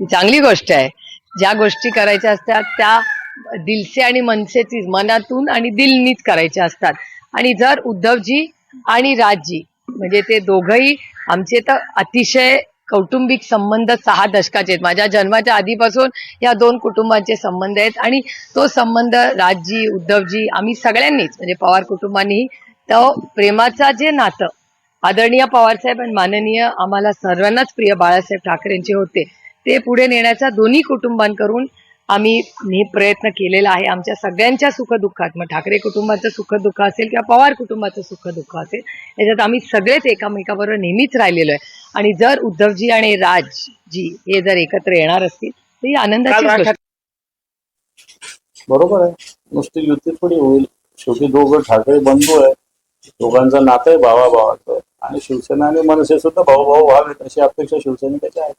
चांगली गोष्ट आहे. ज्या गोष्टी करायच्या असतात त्या दिलसे आणि मनसेची मनातून आणि दिलनीच करायच्या असतात. आणि जर उद्धवजी आणि राजजी म्हणजे ते दोघही आमचे तर अतिशय कौटुंबिक संबंध सहा दशकाचे आहेत. माझ्या जन्माच्या आधीपासून या दोन कुटुंबांचे संबंध आहेत. आणि तो संबंध राजजी उद्धवजी आम्ही सगळ्यांनीच म्हणजे पवार कुटुंबांनीही तो प्रेमाचा जे नातं आदरणीय पवारसाहेब आणि माननीय आम्हाला सर्वांनाच प्रिय बाळासाहेब ठाकरेंचे होते. ते पुढे नेण्याचा दोन्ही कुटुंबांकडून आम्ही ने प्रयत्न केलेला आहे. आमच्या सगळ्यांच्या सुखदुःखात मग ठाकरे कुटुंबाचं सुखदुःख असेल किंवा पवार कुटुंबाचं सुखदुःख असेल याच्यात आम्ही सगळेच एकामेकाबरोबर नेहमीच राहिलेलो आहे. आणि जर उद्धवजी आणि राजजी हे जर एकत्र येणार असतील तर ही आनंदाची बरोबर आहे. नुसती युती थोडी होईल. शेवटी दोघं ठाकरे बंधू आहे दोघांचं नातं आहे. भावाभावाचं आणि शिवसेना आणि मनसे सुद्धा भाऊ भाऊ व्हावेत अशी अपेक्षा शिवसैनिकाची आहे.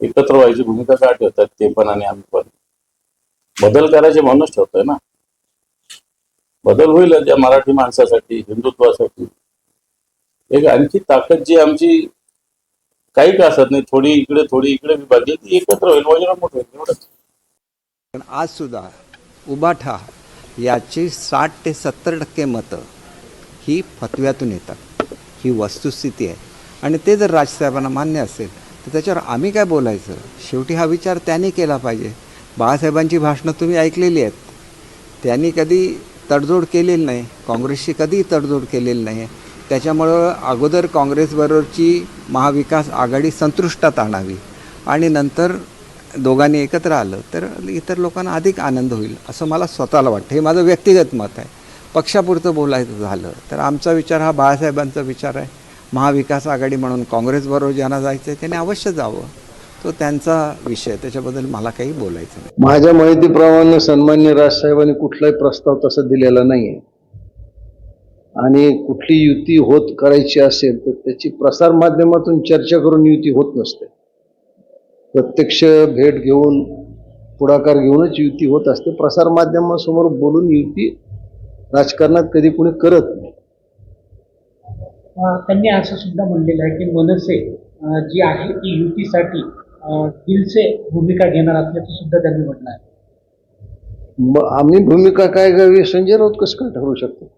एकत्र व्हायची भूमिका का ठेवतात ते पण आणि आम्ही पण? बदल करायचे म्हणूनच ठेवतोय ना. बदल होईल त्या मराठी माणसासाठी हिंदुत्वासाठी. एक आणखी ताकद जी आमची काही का असत नाही थोडी इकडे थोडी इकडे विभागली ती एकत्र होईल. वजन मोठ होईल एवढंच. पण आज सुद्धा उबाठा याची साठ ते सत्तर टक्के मतं ही फतव्यातून येतात. ही वस्तुस्थिती आहे. आणि ते जर राजसाहेबांना मान्य असेल तर त्याच्यावर आम्ही काय बोलायचं? शेवटी हा विचार त्यांनी केला पाहिजे. बाळासाहेबांची भाषणं तुम्ही ऐकलेली आहेत. त्यांनी कधी तडजोड केलेली नाही. काँग्रेसशी कधी तडजोड केलेली नाही. त्याच्यामुळं अगोदर काँग्रेसबरोबरची महाविकास आघाडी संतुष्टात आणावी. आणि नंतर दोघांनी एकत्र आलं तर इतर लोकांना अधिक आनंद होईल असं मला स्वतःला वाटतं. हे माझं व्यक्तिगत मत आहे. पक्षापुरतं बोलायचं झालं तर आमचा विचार हा बाळासाहेबांचा विचार आहे. महाविकास आघाडी म्हणून काँग्रेसबरोबर ज्यांना जायचं आहे त्यांनी अवश्य जावं. तो त्यांचा विषय त्याच्याबद्दल मला काही बोलायचं नाही. माझ्या माहितीप्रमाणे सन्मान्य राजसाहेबांनी कुठलाही प्रस्ताव तसा दिलेला आहे आणि कुठली युती होत करायची असेल तर त्याची प्रसार माध्यमातून चर्चा करून युती होत नसते. प्रत्यक्ष भेट घेऊन पुढाकार घेऊनच युती होत असते. प्रसार माध्यमासमोर बोलून युती राजकारणात कधी कुणी करत नाही. त्यांनी असं सुद्धा म्हणलेलं आहे की मनसे जी आहे ती युतीसाठी अ, दिलसे भूमिका घेणार असल्याचं सुद्धा त्यांनी म्हटलं आहे. आम्ही भूमिका काय घ्यावी संजय राऊत कसं काय ठरवू शकतो?